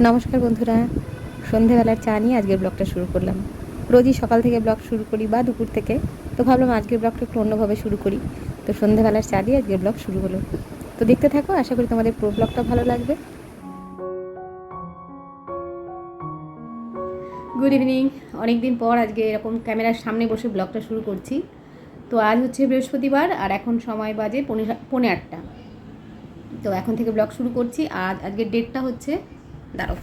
নমস্কার বন্ধুরা। সন্ধেবেলার চা নিয়ে আজকের ব্লগটা শুরু করলাম। রোজই সকাল থেকে ব্লগ শুরু করি বা দুপুর থেকে। তো ভাবলাম আজকের ব্লগটা একটু অন্যভাবে শুরু করি। তো সন্ধেবেলার চা দিয়ে আজকের ব্লগ শুরু হলো। তো দেখতে থাকো, আশা করি তোমাদের পুরো ব্লগটা ভালো লাগবে। গুড ইভিনিং অনেক দিন পর আজকে এরকম ক্যামেরার সামনে বসে ব্লগটা শুরু করছি। তো আজ হচ্ছে বৃহস্পতিবার আর এখন সময় বাজে পৌনে সা- পৌনে আটটা। তো এখন থেকে ব্লগ শুরু করছি। আর আজকের ডেটটা হচ্ছে দাঁড়ো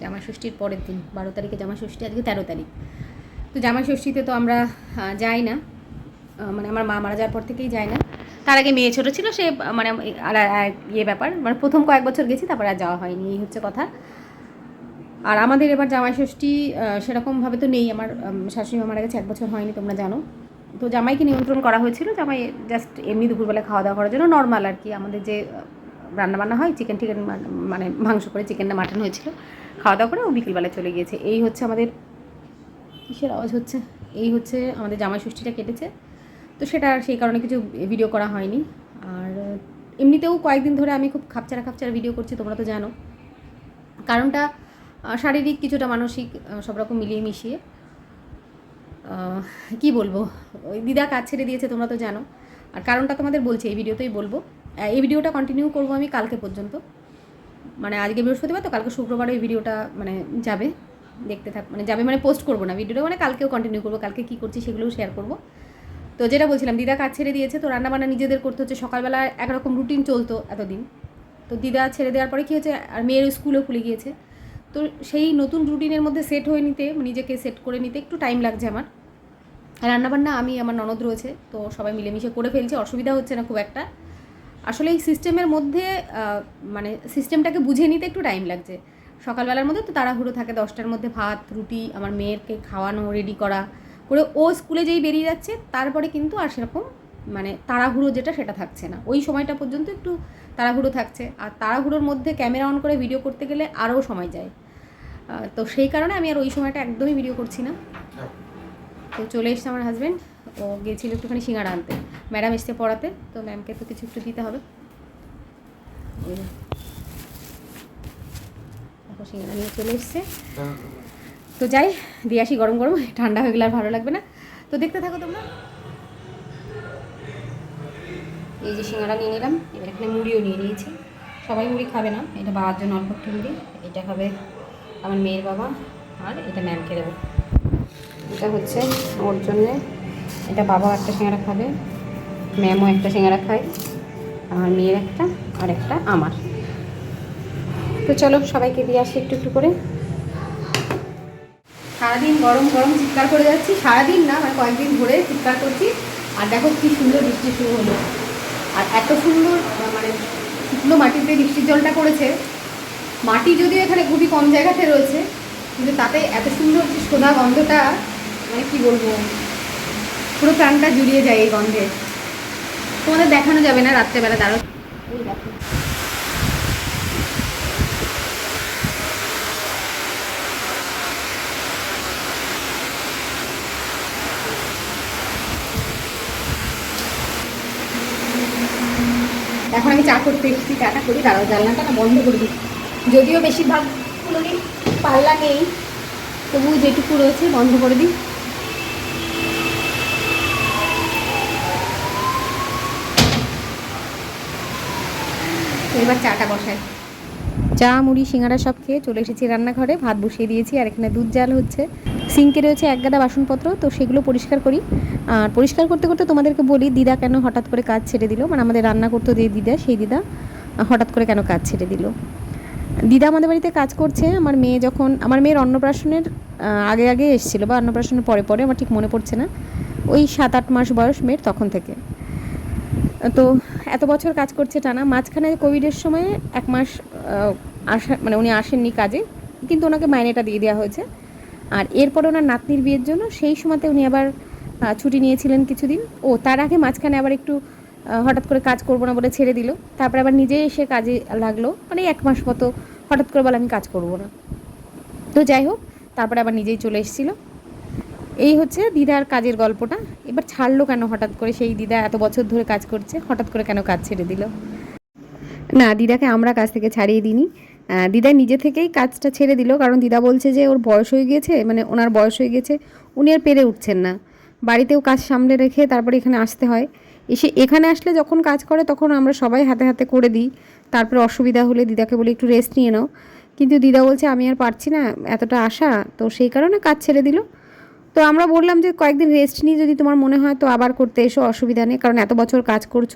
জামাই ষষ্ঠীর পরের দিন, বারো তারিখে জামাই ষষ্ঠী আজকে তেরো তারিখ। তো জামাই ষষ্ঠীতে তো আমরা যাই না। মানে আমার মা মারা যাওয়ার পর থেকেই যাই না। তার আগে মেয়ে ছোটো ছিল, সে মানে আর ইয়ে ব্যাপার মানে প্রথম কয়েক বছর গেছি, তারপর আর যাওয়া হয়নি, এই হচ্ছে কথা। আর আমাদের এবার জামাই ষষ্ঠী সেরকমভাবে তো নেই। আমার শাশুড়ি মা মারা গেছে, এক বছর হয়নি, তোমরা জানো। তো জামাইকে নিমন্ত্রণ করা হয়েছিল, জামাই জাস্ট এমনি দুপুরবেলা খাওয়া দাওয়া করার জন্য নর্মাল আর কি। আমাদের যে রান্না বান্না হয় চিকেন টিকেন মানে মাংস করে চিকেন না মাটন হয়েছিল। খাওয়া দাওয়া করে ও বিকেলবেলা চলে গিয়েছে। এই হচ্ছে আমাদের, কিসের আওয়াজ হচ্ছে? এই হচ্ছে আমাদের জামাই ষষ্ঠীটা কেটেছে। তো সেটা সেই কারণে কিছু ভিডিও করা হয়নি। আর এমনিতেও কয়েকদিন ধরে আমি খুব খাপচারা খাপচারা ভিডিও করছি, তোমরা তো জানো। কারণটা শারীরিক কিছুটা মানসিক সব রকম মিলিয়ে মিশিয়ে। কি বলব? ওই দিদা কাজ ছেড়ে দিয়েছে, তোমরা তো জানো। আর কারণটা তোমাদের বলছি, এই ভিডিওতেই বলব। এই ভিডিওটা কন্টিনিউ করব আমি কালকে পর্যন্ত। মানে আজকে বৃহস্পতিবার, তো কালকে শুক্রবারে এই ভিডিওটা মানে যাবে, দেখতে থাক মানে যাবে মানে পোস্ট করব না, ভিডিওটা মানে কালকেও কন্টিনিউ করব, কালকে কী করছি সেগুলোও শেয়ার করব। তো যেটা বলছিলাম, দিদা কাজ ছেড়ে দিয়েছে, তো রান্নাবান্না নিজেদের করতে হচ্ছে, সকালবেলা একরকম রুটিন চলতো এতদিন। তো দিদা ছেড়ে দেওয়ার পরে কী হচ্ছে আর মেয়ের স্কুলেও খুলে গিয়েছে। তো সেই নতুন রুটিনের মধ্যে সেট হয়ে নিতে, নিজেকে সেট করে নিতে একটু টাইম লাগছে আমার। রান্নাবান্না আমি, আমার ননদ রয়েছে, তো সবাই মিলেমিশে করে ফেলছি, অসুবিধা হচ্ছে না খুব একটা। আসলে এই সিস্টেমের মধ্যে মানে সিস্টেমটাকে বুঝে নিতে একটু টাইম লাগছে। সকালবেলার মধ্যে তো তাড়াহুড়ো থাকে, দশটার মধ্যে ভাত, রুটি, আমার মেয়েরকে খাওয়ানো রেডি করা, করে ও স্কুলে যেই বেরিয়ে যাচ্ছে, তারপরে কিন্তু আর সেরকম মানে তাড়াহুড়ো যেটা সেটা থাকছে না। ওই সময়টা পর্যন্ত একটু তাড়াহুড়ো থাকছে। আর তাড়াহুড়োর মধ্যে ক্যামেরা অন করে ভিডিও করতে গেলে আরও সময় যায়। তো সেই কারণে আমি আর ওই সময়টা একদমই ভিডিও করছি না। তো চলে এসছে আমার হাজব্যান্ড ও গিয়েছিল একটুখানি সিঙ্গাড়া আনতে ম্যাডাম এসছে পড়াতে, তো ম্যামকে তো কিছু একটু দিতে হবে। সিঙ্গাড়া নিয়ে চলে এসছে। তো যাই, দিয়ে আসি গরম গরম, ঠান্ডা হয়ে গেলে আর ভালো লাগবে না। তো দেখতে থাকো তোমরা। এই যে সিঙ্গাড়া নিয়ে নিলাম, এবার এখানে মুড়িও নিয়ে নিয়েছি। সবাই মুড়ি খাবে না, এটা বাবার জন্য অল্প একটু মুড়ি, এটা খাবে আমার মেয়ের বাবা, আর এটা ম্যামকে দেবো। এটা হচ্ছে ওর জন্যে। এটা বাবা একটা সিঙ্গারা খাবে, ম্যামও একটা সিঙ্গারা খায় আমার মেয়ের একটা, আর একটা আমার। তো চলো সবাইকে দিয়ে আসি একটু একটু করে। সারাদিন গরম গরম চিৎকার করে যাচ্ছি, সারাদিন না মানে কয়েকদিন ধরে চিৎকার করছি। আর দেখো কি সুন্দর বৃষ্টি শুরু হলো। আর এত সুন্দর মানে শুকনো মাটিতে বৃষ্টির জলটা করেছে মাটি যদিও এখানে খুবই কম জায়গাতে রয়েছে, কিন্তু তাতে এত সুন্দর সোদা গন্ধটা মানে কি বলব? পুরো প্রাণটা জুড়িয়ে যায় এই গন্ধে। তোমাদের দেখানো যাবে না রাত্রেবেলা দাঁড়ো ওই দেখো। এখন আমি চা করতে এসেছি, চাটা করি, দাঁড়াও, জানলাটা না বন্ধ করে দিই যদিও বেশিরভাগ কোনোদিন পাল্লা নেই তবু যেটুকু রয়েছে বন্ধ করে দিই। এবার চাটা বসাই। চা, মুড়ি, সিঙ্গারা সব খেয়ে চলে এসেছি রান্নাঘরে। ভাত বসিয়ে দিয়েছি আর এখানে দুধ জাল হচ্ছে। সিঙ্কে রয়েছে এক গাদা বাসনপত্র, তো সেগুলো পরিষ্কার করি। আর পরিষ্কার করতে করতে তোমাদেরকে বলি, দিদা কেন হঠাৎ করে কাজ ছেড়ে দিল? মানে আমাদের রান্না করতে যে দিদা, সেই দিদা হঠাৎ করে কেন কাজ ছেড়ে দিল? দিদা আমাদের বাড়িতে কাজ করছে। আমার মেয়ে যখন, আমার মেয়ের অন্নপ্রাশনের আগে আগে এসেছিল বা অন্নপ্রাশনের পরে পরে, আমার ঠিক মনে পড়ছে না। ওই সাত আট মাস বয়স মেয়ের তখন থেকে। তো এত বছর কাজ করছে টানা। মাঝখানে কোভিডের সময় এক মাস আসা মানে উনি আসেননি কাজে, কিন্তু ওনাকে মাইনেটা দিয়ে দেওয়া হয়েছে। আর এরপর ওনার নাতনির বিয়ের জন্য সেই সময়তে উনি আবার ছুটি নিয়েছিলেন কিছুদিন। ও, তার আগে মাঝখানে আবার একটু হঠাৎ করে কাজ করব না বলে ছেড়ে দিল। তারপরে আবার নিজে এসে কাজে লাগল। মানে এক মাস মতো হঠাৎ করে বলে আমি কাজ করব না। তো যাই হোক, তারপরে আবার নিজেই চলে এসেছিল। এই হচ্ছে দিদার কাজের গল্পটা। এবার ছাড়লো কেন হঠাৎ করে? সেই দিদা এত বছর ধরে কাজ করছে, হঠাৎ করে কেন কাজ ছেড়ে দিল? না, দিদাকে আমরা কাজ থেকে ছাড়িয়ে দিইনি। দিদা নিজে থেকেই কাজটা ছেড়ে দিল, কারণ দিদা বলছে যে ওর বয়স হয়ে গিয়েছে মানে ওনার বয়স হয়ে গেছে উনি আর পেরে উঠছেন না। বাড়িতেও কাজ সামলে রেখে তারপরে এখানে আসতে হয়। এসে এখানে আসলে যখন কাজ করে তখন আমরা সবাই হাতে হাতে করে দিই। তারপরে অসুবিধা হলে দিদাকে বলি, একটু রেস্ট নিয়ে নাও। কিন্তু দিদা বলছে, আমি আর পারছি না, এতটা আশা। তো সেই কারণে কাজ ছেড়ে দিল। তো আমরা বললাম যে কয়েকদিন রেস্ট নিয়ে যদি তোমার মনে হয় তো আবার করতে এসো, অসুবিধা নেই। কারণ এত বছর কাজ করছ,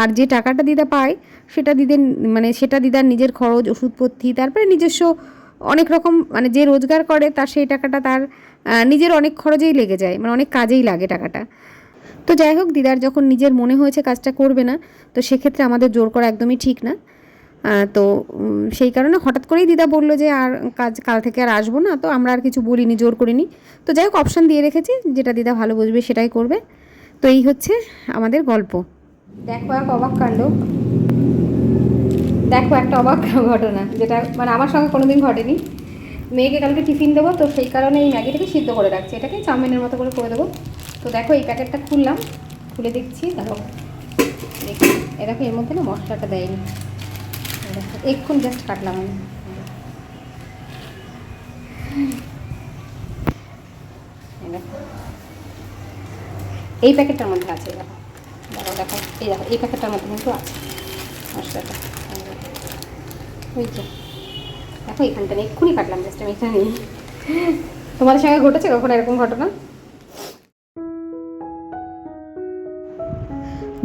আর যে টাকাটা দিদা পায়, সেটা দিদের মানে সেটা দিদার নিজের খরচ, ওষুধপত্তি, তারপরে নিজস্ব অনেক রকম মানে যে রোজগার করে, তার সেই টাকাটা তার নিজের অনেক খরচেই লেগে যায় মানে অনেক কাজেই লাগে টাকাটা। তো যাই হোক, দিদার যখন নিজের মনে হয়েছে কাজটা করবে না, তো সেক্ষেত্রে আমাদের জোর করা একদমই ঠিক না। তো সেই কারণে হঠাৎ করেই দিদা বলল যে আর কাজ, কাল থেকে আর আসব না, তো আমরা আর কিছু বলিনি, জোর করিনি। তো যাই হোক অপশান দিয়ে রেখেছি, যেটা দিদা ভালো বুঝবে সেটাই করবে। তো এই হচ্ছে আমাদের গল্প। দেখো এক অবাক কাণ্ড। দেখো একটা অবাক ঘটনা, যেটা মানে আমার সঙ্গে কোনোদিন ঘটেনি। মেয়েকে কালকে টিফিন দেবো, তো সেই কারণে এই ম্যাগিটাকে সিদ্ধ করে রাখছি। এটাকে চাউমিনের মতো করে করে দেবো। তো দেখো এই প্যাকেটটা খুললাম, খুলে দেখছি, দেখো। দেখি এ দেখো, এর মধ্যে না মশলাটা দেয়নি। এক্ষুনি জাস্ট কাটলাম আমি। এই প্যাকেটটার মধ্যে আছে, দেখো। দেখো দেখো, এই দেখো, এই প্যাকেটটার মধ্যে কিন্তু আছে। মশলাটা দেখো। এখানটা এক্ষুনি কাটলাম জাস্ট আমি এখানে তোমাদের সঙ্গে ঘটেছে কখনো এরকম ঘটনা?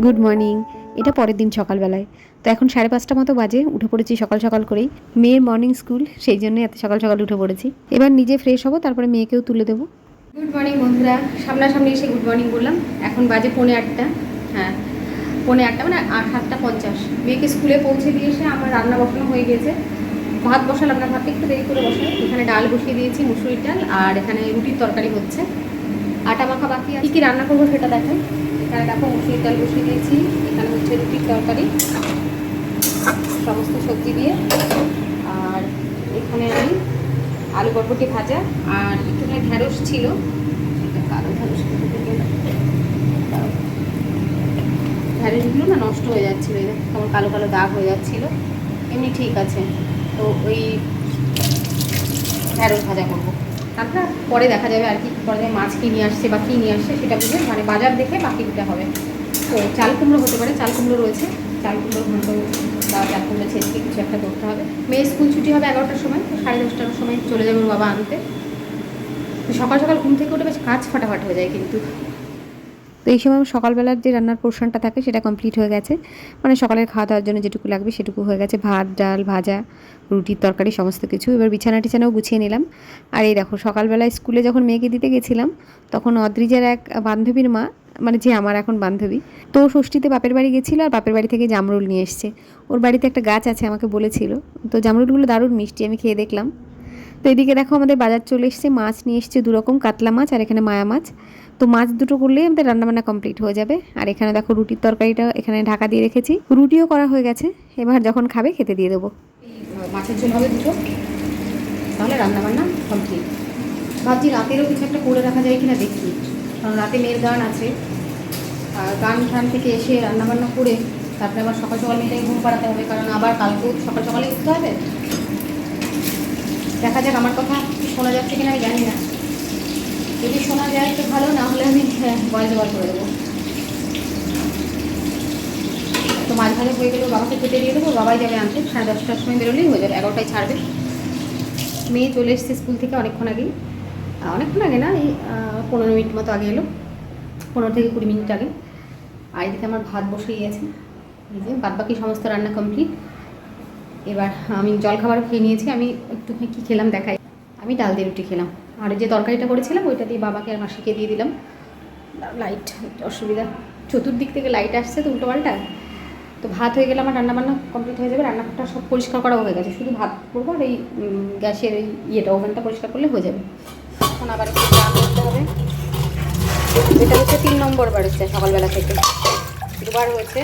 গুড মর্নিং এটা পরের দিন সকালবেলায়। তো এখন সাড়ে পাঁচটা মতো বাজে, উঠে পড়েছি সকাল সকাল করেই। মেয়ের মর্নিং স্কুল সেই জন্য এত সকাল সকাল উঠে পড়েছি। এবার নিজে ফ্রেশ হব, তারপরে মেয়েকেও তুলে দেবো। গুড মর্নিং বন্ধুরা, সামনাসামনি এসে গুড মর্নিং বললাম। এখন বাজে পৌনে আটটা। হ্যাঁ পৌনে আটটা মানে সাতটা পঞ্চাশ। মেয়েকে স্কুলে পৌঁছে দিয়ে এসে আমার রান্না বসানো হয়ে গেছে। ভাত বসালাম না, ভাতটা একটু দেরি করে বসাই এখানে ডাল বসিয়ে দিয়েছি, মুসুরির ডাল, আর এখানে রুটির তরকারি হচ্ছে। আটা মাখা বাকি কী কী রান্না করব সেটা দেখাই এখানে দেখো মুসুরির ডাল বসিয়ে দিয়েছি। এখানে হচ্ছে রুটির তরকারি, সমস্ত সবজি দিয়ে। আর এখানে আমি আলু বরবটি ভাজা আর একটুখানি ঢ্যাঁড়স ছিল এটা এলো? ঢ্যাঁড়সগুলো না নষ্ট হয়ে যাচ্ছিল কেমন কালো কালো দাগ হয়ে যাচ্ছিল। এমনি ঠিক আছে, তো ওই ঢ্যাঁড়স ভাজা করব। তারপর পরে দেখা যাবে আর কি, পরে মাছ কী নিয়ে আসছে বা কী নিয়ে আসছে সেটা বুঝে মানে বাজার দেখে বাকি দিতে হবে। তো চাল কুমড়ো হতে পারে, চাল কুমড়ো রয়েছে, চাল কুমড়ো ঘন্ট বা চাল কুমড়ো ছেঁচকে কিছু একটা করতে হবে। মেয়ে স্কুল ছুটি হবে এগারোটার সময়, তো সাড়ে দশটার সময় চলে যাবে বাবা আনতে। সকাল সকাল ঘুম থেকে উঠে বেশ কাজ ফাটাফাট হয়ে যায় কিন্তু। তো এই সময় সকালবেলার যে রান্নার পোর্শনটা থাকে সেটা কমপ্লিট হয়ে গেছে। মানে সকালের খাওয়া দাওয়ার জন্য যেটুকু লাগবে সেটুকু হয়ে গেছে। ভাত, ডাল, ভাজা রুটির তরকারি সমস্ত কিছু। এবার বিছানা টিছানাও গুছিয়ে নিলাম। আর এই দেখো, সকালবেলায় স্কুলে যখন মেয়েকে দিতে গেছিলাম, তখন অদ্রিজের এক বান্ধবীর মা মানে যে আমার এখন বান্ধবী, তো ষষ্ঠীতে বাপের বাড়ি গেছিল আর বাপের বাড়ি থেকে জামরুল নিয়ে এসছে। ওর বাড়িতে একটা গাছ আছে আমাকে বলেছিল। তো জামরুলগুলো দারুণ মিষ্টি, আমি খেয়ে দেখলাম। তো এদিকে দেখো আমাদের বাজার চলে এসছে। মাছ নিয়ে এসছে দুরকম, কাতলা মাছ আর এখানে মায়া মাছ। তো মাছ দুটো করলেই আমাদের রান্নাবান্না কমপ্লিট হয়ে যাবে। আর এখানে দেখো রুটির তরকারিটা এখানে ঢাকা দিয়ে রেখেছি। রুটিও করা হয়ে গেছে। এবার যখন খাবে খেতে দিয়ে দেবো। মাছের ঝোল হবে দুটো। তাহলে রান্নাবান্না কমপ্লিট ভাবছি রাতেরও কিছু একটা করে রাখা যায় কিনা দেখি। কারণ রাতে মেয়ের গান আছে। আর গান টান থেকে এসে রান্নাবান্না করে তারপরে আবার সকাল সকাল মেয়েটাকে ঘুম পাড়াতে হবে। কারণ আবার কালকেও সকাল সকালে উঠতে হবে। দেখা যাক আমার কথা শোনা যাচ্ছে কিনা আমি জানি না। যদি শোনা যায় তো ভালো, না হলে আমি ভয়েস ওভার করে দেবো। তো মাঝ ভাগে হয়ে গেলেও বাবাকে কেটে দিয়ে দেবো, বাবাই যাবে আনতে, সাড়ে দশটার সময় বেরোলেই হয়ে যাবে, এগারোটায় ছাড়বে। মেয়ে চলে এসছে স্কুল থেকে অনেকক্ষণ আগেই অনেকক্ষণ আগে না, এই পনেরো মিনিট মতো আগে এলো, পনেরো থেকে কুড়ি মিনিট আগে। আর এদিকে আমার ভাত বসেই গেছে, এই যে বাদ বাকি সমস্ত রান্না কমপ্লিট এবার আমি জলখাবারও খেয়ে নিয়েছি, আমি একটু কী খেলাম দেখাই। আমি ডাল দিয়ে রুটি খেলাম। আর যে তরকারিটা করেছিলাম, ওইটা দিয়ে বাবাকে আর মাসিকে দিয়ে দিলাম। লাইট, অসুবিধা। চতুর্দিক থেকে লাইট আসছে তো উল্টো পাল্টা। তো ভাত হয়ে গেলে আমার রান্নাবান্না কমপ্লিট হয়ে যাবে রান্নাঘরটা সব পরিষ্কার করা হয়ে গেছে। শুধু ভাত করব আর এই গ্যাসের এই ইয়েটা, ওভেনটা পরিষ্কার করলে হয়ে যাবে। এখন আবার একটু চা করতে হবে। এটা হচ্ছে তিন নম্বর বার হচ্ছে সকালবেলা থেকে। দুবার হয়েছে।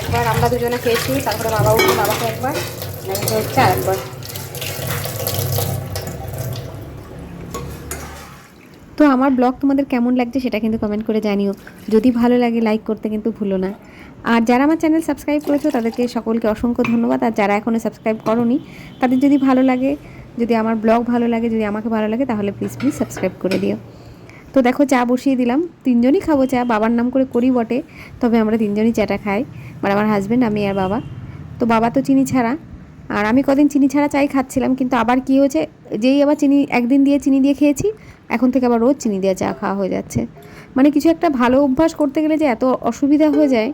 একবার আমরা দুজনে খেয়েছি, তারপরে বাবা উঠে বাবাকে একবার হচ্ছে আরেকবার। তো আমার ব্লগ তোমাদের কেমন লাগছে সেটা কিন্তু কমেন্ট করে জানিও। যদি ভালো লাগে লাইক করতে কিন্তু ভুলো না। আর যারা আমার চ্যানেল সাবস্ক্রাইব করেছ, তাদেরকে সকলকে অসংখ্য ধন্যবাদ। আর যারা এখনও সাবস্ক্রাইব করনি, তাদের যদি ভালো লাগে, যদি আমার ব্লগ ভালো লাগে, যদি আমাকে ভালো লাগে, তাহলে প্লিজ প্লিজ সাবস্ক্রাইব করে দিও। তো দেখো, চা বসিয়ে দিলাম। তিনজনই খাব চা, বাবার নাম করে করি বটে, তবে আমরা তিনজনই চাটা খাই। মানে আমার হাজব্যান্ড আমি আর বাবা। তো বাবা তো চিনি ছাড়া। আর আমি কদিন চিনি ছাড়া চাই খাচ্ছিলাম, কিন্তু আবার কী হয়েছে? যেই আবার চিনি, একদিন দিয়ে চিনি দিয়ে খেয়েছি, এখন থেকে আবার রোজ চিনি দিয়ে চা খাওয়া হয়ে যাচ্ছে। মানে কিছু একটা ভালো অভ্যাস করতে গেলে যে এত অসুবিধা হয়ে যায়,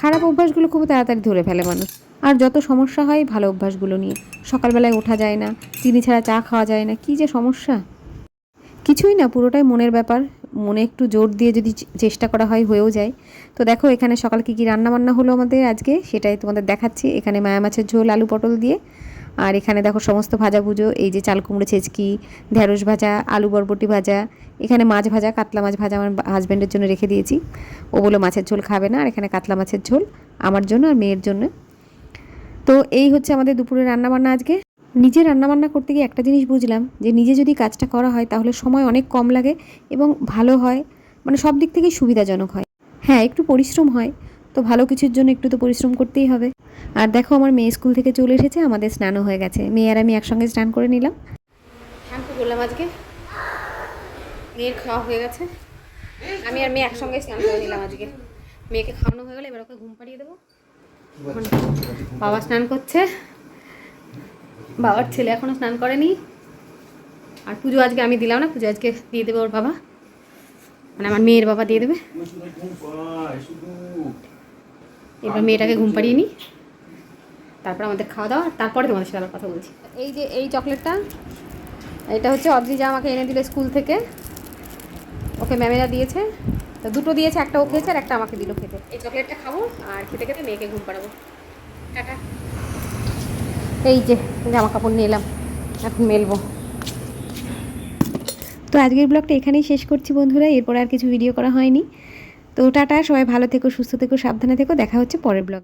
খারাপ অভ্যাসগুলো খুব তাড়াতাড়ি ধরে ফেলে মানুষ। আর যত সমস্যা হয় ভালো অভ্যাসগুলো নিয়ে। সকালবেলায় ওঠা যায় না, চিনি ছাড়া চা খাওয়া যায় না, কী যে সমস্যা। কিছুই না, পুরোটাই মনের ব্যাপার। মনে একটু জোর দিয়ে যদি চেষ্টা করা হয় হয়েও যায়। তো দেখো, এখানে সকাল কী কী রান্নাবান্না হলো আমাদের আজকে, সেটাই তোমাদের দেখাচ্ছি। এখানে মায়া মাছের ঝোল, আলু পটল দিয়ে। আর এখানে দেখো সমস্ত ভাজা ভুজো, এই যে চাল কুমড়ো ছেচকি, ঢেঁড়স ভাজা, আলু বরবটি ভাজা। এখানে মাছ ভাজা, কাতলা মাছ ভাজা আমার হাজব্যান্ডের জন্য রেখে দিয়েছি। ও বলো মাছের ঝোল খাবে না। আর এখানে কাতলা মাছের ঝোল আমার জন্য আর মেয়ের জন্য। তো এই হচ্ছে আমাদের দুপুরে রান্নাবান্না আজকে। নিজে রান্নাবান্না করতে গিয়ে একটা জিনিস বুঝলাম যে নিজে যদি কাজটা করা হয় তাহলে সময় অনেক কম লাগে এবং ভালো হয় মানে সব দিক থেকেই সুবিধাজনক হয়। হ্যাঁ একটু পরিশ্রম হয় তো ভালো কিছুর জন্য একটু তো পরিশ্রম করতেই হবে। আর দেখো আমার মেয়ে স্কুল থেকে চলে এসেছে আমাদের স্নানও হয়ে গেছে। মেয়ে আর আমি একসঙ্গে স্নান করে নিলাম। তো করলাম আজকে। মেয়ের খাওয়া হয়ে গেছে। আমি আর মেয়ে একসঙ্গে স্নান করে নিলাম আজকে। মেয়েকে খাওয়ানো হয়ে গেলে এবার ওকে ঘুম পাড়িয়ে দেবো। বাবা স্নান করছে। বাবার ছেলে এখনও স্নান করেনি। আর পুজো আজকে আমি দিলাম না, পুজো আজকে দিয়ে দেবে ওর বাবা। মানে আমার মেয়ের বাবা দিয়ে দেবে। এবার মেয়েটাকে ঘুম পাড়িয়ে নিই তারপর আমাদের খাওয়া দাওয়া তারপরে তোমাদের সাথে আবার কথা বলছি। এই যে এই চকলেটটা, এটা হচ্ছে অদ্রিজা আমাকে এনে দিল স্কুল থেকে। ওকে ম্যামেরা দিয়েছে। তো দুটো দিয়েছে, একটা ও খেয়েছে আর একটা আমাকে দিল খেতে। এই চকলেটটা খাব আর খেতে খেতে মেয়েকে ঘুম পাড়াবো। টাটা। এই যে জামা কাপড় নিলাম, এখন মেলবো। তো আজকের ব্লগটা এখানেই শেষ করছি বন্ধুরা, এরপর আর কিছু ভিডিও করা হয়নি। তো টাটা, সবাই ভালো থেকো, সুস্থ থেকো, সাবধানে থেকো, দেখা হচ্ছে পরের ব্লগ।